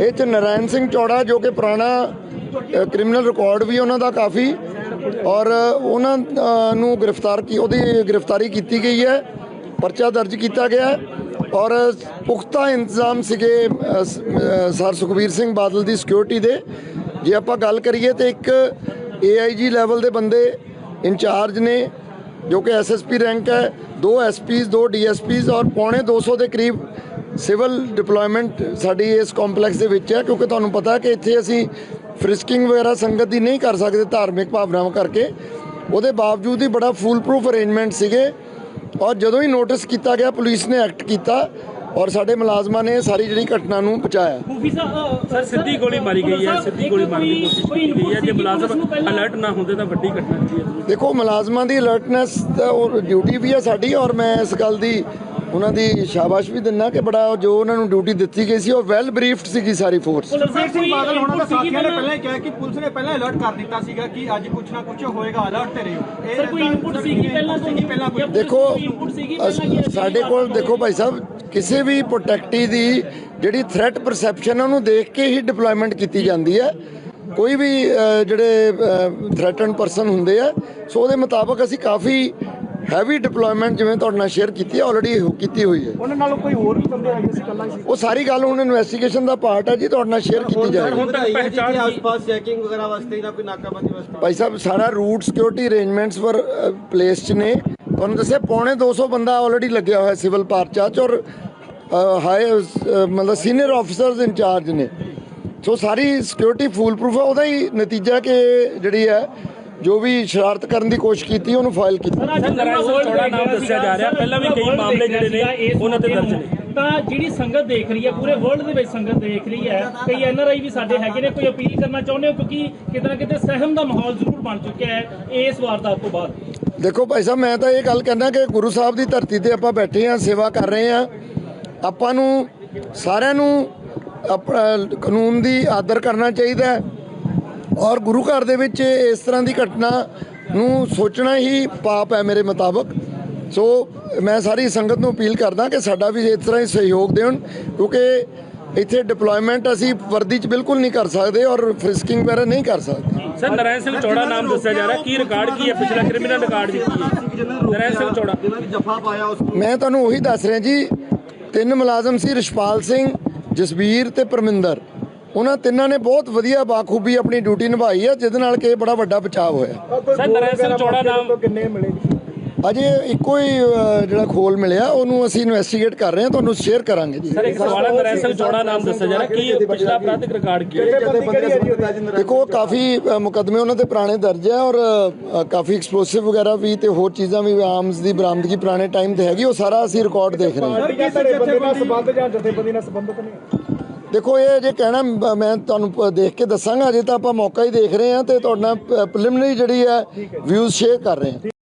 ਇਹ ਚ ਨਰਾਇਣ ਸਿੰਘ ਚੌੜਾ ਜੋ ਕਿ ਪੁਰਾਣਾ ਕ੍ਰਿਮੀਨਲ ਰਿਕਾਰਡ ਵੀ ਉਹਨਾਂ ਦਾ ਕਾਫੀ ਔਰ ਉਹਨਾਂ ਨੂੰ ਗ੍ਰਿਫਤਾਰ ਕੀ, ਉਹਦੀ ਗ੍ਰਿਫਤਾਰੀ ਕੀਤੀ ਗਈ ਹੈ, ਪਰਚਾ ਦਰਜ ਕੀਤਾ ਗਿਆ ਔਰ ਪੁਖਤਾ ਇੰਤਜ਼ਾਮ ਸੀਗੇ ਸਰ ਸੁਖਬੀਰ ਸਿੰਘ ਬਾਦਲ ਦੀ ਸਿਕਿਉਰਿਟੀ ਦੇ। ਜੇ ਆਪਾਂ ਗੱਲ ਕਰੀਏ ਤੇ ਇੱਕ ਏਆਈਜੀ ਲੈਵਲ ਦੇ ਬੰਦੇ ਇੰਚਾਰਜ ਨੇ, ਜੋ ਕਿ ਐਸਐਸਪੀ ਰੈਂਕ ਹੈ, ਦੋ ਐਸਪੀਸ ਦੋ ਡੀਐਸਪੀਸ ਔਰ ਪੌਣੇ 200 ਦੇ ਕਰੀਬ ਸਿਵਲ ਡਿਪਲੋਇਮੈਂਟ ਸਾਡੀ ਇਸ ਕੰਪਲੈਕਸ ਦੇ ਵਿੱਚ ਹੈ, ਕਿਉਂਕਿ ਤੁਹਾਨੂੰ ਪਤਾ ਹੈ ਕਿ ਇੱਥੇ ਅਸੀਂ ਫ੍ਰਿਸਕਿੰਗ ਵਗੈਰਾ ਸੰਗਤ ਦੀ ਨਹੀਂ ਕਰ ਸਕਦੇ ਧਾਰਮਿਕ ਭਾਵਨਾਵਾਂ ਕਰਕੇ। ਉਹਦੇ ਬਾਵਜੂਦ ਹੀ ਬੜਾ ਫੂਲ ਪ੍ਰੂਫ ਅਰੇਂਜਮੈਂਟ ਸੀਗੇ। ਔਰ ਜਦੋਂ ਹੀ ਨੋਟਿਸ ਕੀਤਾ ਗਿਆ, ਪੁਲਿਸ ਨੇ ਐਕਟ ਕੀਤਾ ਔਰ ਸਾਡੇ ਮੁਲਾਜ਼ਮਾਂ ਨੇ ਸਾਰੀ ਜਿਹੜੀ ਘਟਨਾ ਨੂੰ ਬਚਾਇਆ ਮੂਵੀ ਸਾਹਿਬ ਸਰ ਸਿੱਧੀ ਗੋਲੀ ਮਾਰੀ ਗਈ ਹੈ ਸਿੱਧੀ ਗੋਲੀ ਮਾਰਨ ਦੀ ਕੋਸ਼ਿਸ਼ ਕੀਤੀ ਗਈ ਹੈ। ਜੇ ਮੁਲਾਜ਼ਮ ਅਲਰਟ ਨਾ ਹੁੰਦੇ ਤਾਂ ਵੱਡੀ ਘਟਨਾ ਹੁੰਦੀ ਹੈ। ਦੇਖੋ ਮੁਲਾਜ਼ਮਾਂ ਦੀ ਅਲਰਟਨੈਸ ਉਹ ਡਿਊਟੀ ਵੀ ਹੈ ਸਾਡੀ ਔਰ ਮੈਂ ਇਸ ਗੱਲ ਦੀ ਉਹਨਾਂ ਦੀ ਸ਼ਾਬਾਸ਼ ਵੀ ਦਿੰਦਾ ਕਿ ਬੜਾ ਜੋ ਉਹਨਾਂ ਨੂੰ ਡਿਊਟੀ ਦਿੱਤੀ ਗਈ ਸੀ ਉਹ ਵੈਲ ਬਰੀਫਡ ਸੀਗੀ ਸਾਰੀ ਫੋਰਸ ਸੁਖਬੀਰ ਸਿੰਘ ਬਾਦਲ ਹੋਣਾ ਦਾ ਸਾਥੀਆਂ ਨੇ ਪਹਿਲਾਂ ਹੀ ਕਿਹਾ ਕਿ ਪੁਲਿਸ ਨੇ ਪਹਿਲਾਂ ਅਲਰਟ ਕਰ ਦਿੱਤਾ ਸੀਗਾ ਕਿ ਅੱਜ ਕੁਝ ਨਾ ਕੁਝ ਹੋਏਗਾ ਅਲਰਟ ਤੇ ਰਹੋ। ਸਰ ਕੋਈ ਇਨਪੁਟ ਸੀਗੀ ਪਹਿਲਾਂ ਤੋਂ ਪਹਿਲਾਂ ਕੋਈ ਦੇਖੋ ਸਾਡੇ ਕੋਲ ਦੇਖੋ ਭਾਈ ਸਾਹਿਬ ਕਿਸੇ ਵੀ ਪ੍ਰੋਟੈਕਟੀ ਦੀ ਜਿਹੜੀ ਥ੍ਰੈਟ ਪਰਸੈਪਸ਼ਨ ਉਹਨੂੰ ਦੇਖ ਕੇ ਹੀ ਡਿਪਲੋਇਮੈਂਟ ਕੀਤੀ ਜਾਂਦੀ ਹੈ ਕੋਈ ਵੀ ਜਿਹੜੇ ਥ੍ਰੈਟਨ ਪਰਸਨ ਹੁੰਦੇ ਆ ਸੋ ਉਹਦੇ ਮੁਤਾਬਕ ਅਸੀਂ ਕਾਫੀ ਹੈਵੀ ਡਿਪਲੋਇਮੈਂਟ ਜਿਵੇਂ ਤੁਹਾਡੇ ਨਾਲ ਸ਼ੇਅਰ ਕੀਤੀ ਹੈ ਆਲਰੇਡੀ ਕੀਤੀ ਹੋਈ ਹੈ। ਉਹਨਾਂ ਨਾਲੋਂ ਕੋਈ ਹੋਰ ਵੀ ਬੰਦੇ ਆਏ ਸੀ ਕੱਲਾ ਹੀ ਸੀ? ਉਹ ਸਾਰੀ ਗੱਲ ਹੁਣ ਇਨਵੈਸਟੀਗੇਸ਼ਨ ਦਾ ਪਾਰਟ ਹੈ ਜੀ ਤੁਹਾਡੇ ਨਾਲ ਸ਼ੇਅਰ ਕੀਤੀ ਜਾਏਗੀ ਪਹਿਚਾਣ ਕੀ ਆਸ-ਪਾਸ ਚੈਕਿੰਗ ਵਗੈਰਾ ਵਾਸਤੇ ਜਾਂ ਕੋਈ ਨਾਕਾਬੰਦੀ ਵਾਸਤੇ। ਭਾਈ ਸਾਹਿਬ ਸਾਰਾ ਰੂਟ ਸਿਕਿਉਰਿਟੀ ਅਰੇਂਜਮੈਂਟਸ ਪਰ ਪਲੇਸ ਚ ਨੇ। ਤੁਹਾਨੂੰ ਦੱਸਿਆ ਪੌਣੇ 200 ਬੰਦਾ ਆਲਰੇਡੀ ਲੱਗਿਆ ਹੋਇਆ ਸਿਵਲ ਪਾਰਚਾ ਚ ਔਰ ਹਾਈ ਮਤਲਬ ਸੀਨੀਅਰ ਆਫੀਸਰਸ ਇੰਚਾਰਜ ਨੇ। ਸੋ ਸਾਰੀ ਸਿਕਿਉਰਿਟੀ ਫੂਲ ਪ੍ਰੂਫ ਹੈ ਉਹਦਾ ਹੀ ਨਤੀਜਾ ਕਿ ਜਿਹੜੀ ਹੈ ਜੋ ਵੀ ਸ਼ਰਾਰਤ ਕਰਨ ਦੀ ਕੋਸ਼ਿਸ਼ ਕੀਤੀ ਉਹਨੂੰ ਫਾਈਲ ਕੀਤੀ। ਚੌੜਾ ਨਾਮ ਦੱਸਿਆ ਜਾ ਰਿਹਾ। ਪਹਿਲਾਂ ਵੀ ਕਈ ਮਾਮਲੇ ਜਿਹੜੇ ਨੇ ਉਹਨਾਂ ਤੇ ਦਰਜ ਨੇ। ਤਾਂ ਜਿਹੜੀ ਸੰਗਤ ਦੇਖ ਰਹੀ ਹੈ ਪੂਰੇ ਵਰਲਡ ਦੇ ਵਿੱਚ ਸੰਗਤ ਦੇਖ ਰਹੀ ਹੈ ਕਈ ਐਨਆਰਆਈ ਵੀ ਸਾਡੇ ਹੈਗੇ ਨੇ ਕੋਈ ਅਪੀਲ ਕਰਨਾ ਚਾਹੁੰਦੇ ਹੋ ਕਿਉਂਕਿ ਕਿਤੇ ਨਾ ਕਿਤੇ ਸਹਿਮ ਦਾ ਮਾਹੌਲ ਜ਼ਰੂਰ ਬਣ ਚੁੱਕਿਆ ਹੈ ਇਸ ਵਾਰਦਾਤ ਤੋਂ ਬਾਅਦ। ਦੇਖੋ ਭਾਈ ਸਾਹਿਬ, ਮੈਂ ਤਾਂ ਇਹ ਗੱਲ ਕਹਿੰਦਾ ਕਿ ਗੁਰੂ ਸਾਹਿਬ ਦੀ ਧਰਤੀ ਤੇ ਆਪਾਂ ਬੈਠੇ ਹਾਂ, ਸੇਵਾ ਕਰ ਰਹੇ ਹਾਂ। ਆਪਾਂ ਨੂੰ ਸਾਰਿਆਂ ਨੂੰ ਆਪਣਾ ਕਾਨੂੰਨ ਦੀ ਆਦਰ ਕਰਨਾ ਚਾਹੀਦਾ ਔਰ ਗੁਰੂ ਘਰ ਦੇ ਵਿੱਚ ਇਸ ਤਰ੍ਹਾਂ ਦੀ ਘਟਨਾ ਨੂੰ ਸੋਚਣਾ ਹੀ ਪਾਪ ਹੈ ਮੇਰੇ ਮੁਤਾਬਕ। ਸੋ ਮੈਂ ਸਾਰੀ ਸੰਗਤ ਨੂੰ ਅਪੀਲ ਕਰਦਾ ਕਿ ਸਾਡਾ ਵੀ ਇਸ ਤਰ੍ਹਾਂ ਹੀ ਸਹਿਯੋਗ ਦੇਣ, ਕਿਉਂਕਿ ਇੱਥੇ ਡਿਪਲੋਇਮੈਂਟ ਅਸੀਂ ਵਰਦੀ 'ਚ ਬਿਲਕੁਲ ਨਹੀਂ ਕਰ ਸਕਦੇ ਔਰ ਫ੍ਰਿਸਕਿੰਗ ਵਗੈਰਾ ਨਹੀਂ ਕਰ ਸਕਦੇ। ਸਰ ਨਰਾਇਣ ਸਿੰਘ ਚੌੜਾ ਨਾਮ ਦੱਸਿਆ ਜਾ ਰਿਹਾ। ਕੀ ਰਿਕਾਰਡ ਕੀ ਹੈ? ਪਿਛਲਾ ਕ੍ਰਿਮੀਨਲ ਰਿਕਾਰਡ ਜੀ ਕੀ ਹੈ? ਨਰਾਇਣ ਸਿੰਘ ਚੌੜਾ। ਜਿਨ੍ਹਾਂ ਦੀ ਜਫਾ ਪਾਇਆ ਉਸ ਮੈਂ ਤੁਹਾਨੂੰ ਉਹੀ ਦੱਸ ਰਿਹਾ ਜੀ ਤਿੰਨ ਮੁਲਾਜ਼ਮ ਸੀ ਰਿਸ਼ਪਾਲ ਸਿੰਘ ਜਸਵੀਰ ਤੇ ਪਰਮਿੰਦਰ। ਉਹਨਾਂ ਤਿੰਨਾਂ ਨੇ ਬਹੁਤ ਵਧੀਆ ਬਾਖੂਬੀ ਆਪਣੀ ਡਿਊਟੀ ਨਿਭਾਈ ਹੈ ਜਿਹਦੇ ਨਾਲ ਕਿ ਇਹ ਬੜਾ ਵੱਡਾ ਬਚਾਅ ਹੋਇਆ। ਸਰ ਨਰਾਇਣ ਸਿੰਘ ਚੌੜਾ ਨਾਮ ਕਿੰਨੇ ਮਿਲੇ? ਅਜੇ ਇੱਕੋ ਹੀ ਜਿਹੜਾ ਖੋਲ ਮਿਲਿਆ ਉਹਨੂੰ ਅਸੀਂ ਇਨਵੈਸਟੀਗੇਟ ਕਰ ਰਹੇ ਹਾਂ ਤੁਹਾਨੂੰ ਸ਼ੇਅਰ ਕਰਾਂਗੇ ਜੀ। ਸਰ ਇੱਕ ਸਵਾਲ ਹੈ ਨਰਾਇਣ ਸਿੰਘ ਚੌੜਾ ਨਾਮ ਦੱਸਿਆ ਜਾ ਰਿਹਾ ਕੀ ਪਿਛਲਾ ਅਪਰਾਧਿਕ ਰਿਕਾਰਡ ਕੀ ਹੈ? ਦੇਖੋ ਕਾਫੀ ਮੁਕੱਦਮੇ ਉਹਨਾਂ ਤੇ ਪੁਰਾਣੇ ਦਰਜ ਹੈ ਔਰ ਕਾਫੀ ਐਕਸਪਲੋਸਿਵ ਵਗੈਰਾ ਵੀ ਤੇ ਹੋਰ ਚੀਜ਼ਾਂ ਵੀ ਆਰਮਸ ਦੀ ਬਰਾਮਦਗੀ ਪੁਰਾਣੇ ਟਾਈਮ ਤੇ ਹੈਗੀ ਉਹ ਸਾਰਾ ਅਸੀਂ ਰਿਕਾਰਡ ਦੇਖ ਰਹੇ ਹਾਂ। ਧੜੇ ਬੰਦੇ ਨਾਲ ਸੰਬੰਧ ਜਾਂ ਜਥੇਬੰਦੀ ਨਾਲ ਸੰਬੰਧਤ ਨਹੀਂ ਦੇਖੋ ਇਹ ਜੇ ਕਹਿਣਾ ਮ- ਤੁਹਾਨੂੰ ਦੇਖ ਕੇ ਦੱਸਾਂਗਾ ਅਜੇ ਤਾਂ ਆਪਾਂ ਮੌਕਾ ਹੀ ਦੇਖ ਰਹੇ ਹਾਂ ਤੇ ਤੁਹਾਡੇ ਨਾਲ ਪ੍ਰੀਲਿਮਿਨਰੀ ਜਿਹੜੀ ਹੈ ਵਿਊਜ਼ ਸ਼ੇਅਰ ਕਰ ਰਹੇ ਹਾਂ।